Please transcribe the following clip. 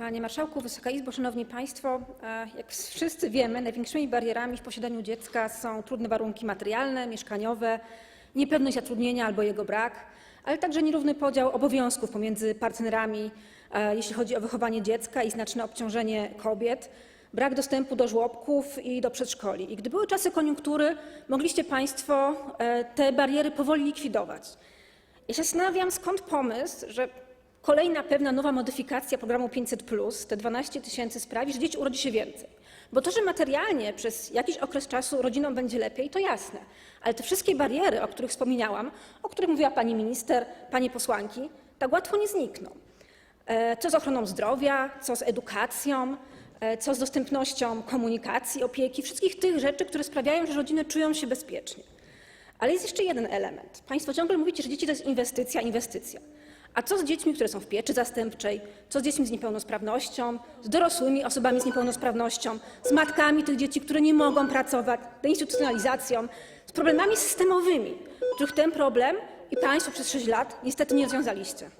Panie Marszałku, Wysoka Izbo, Szanowni Państwo! E, Jak wszyscy wiemy, największymi barierami w posiadaniu dziecka są trudne warunki materialne, mieszkaniowe, niepewność zatrudnienia albo jego brak, ale także nierówny podział obowiązków pomiędzy partnerami, e, jeśli chodzi o wychowanie dziecka i znaczne obciążenie kobiet, brak dostępu do żłobków i do przedszkoli. I gdy były czasy koniunktury, mogliście Państwo e, te bariery powoli likwidować. Ja się zastanawiam, skąd pomysł, że kolejna pewna nowa modyfikacja programu 500+, te 12 tysięcy sprawi, że dzieci urodzi się więcej. Bo to, że materialnie przez jakiś okres czasu rodzinom będzie lepiej, to jasne. Ale te wszystkie bariery, o których wspomniałam, o których mówiła pani minister, panie posłanki, tak łatwo nie znikną. E, Co z ochroną zdrowia, co z edukacją, e, co z dostępnością komunikacji, opieki, wszystkich tych rzeczy, które sprawiają, że rodziny czują się bezpiecznie. Ale jest jeszcze jeden element. Państwo ciągle mówicie, że dzieci to jest inwestycja, inwestycja. A co z dziećmi, które są w pieczy zastępczej? Co z dziećmi z niepełnosprawnością, z dorosłymi osobami z niepełnosprawnością, z matkami tych dzieci, które nie mogą pracować, deinstytucjonalizacją, z problemami systemowymi, których ten problem i Państwo przez 6 lat niestety nie rozwiązaliście?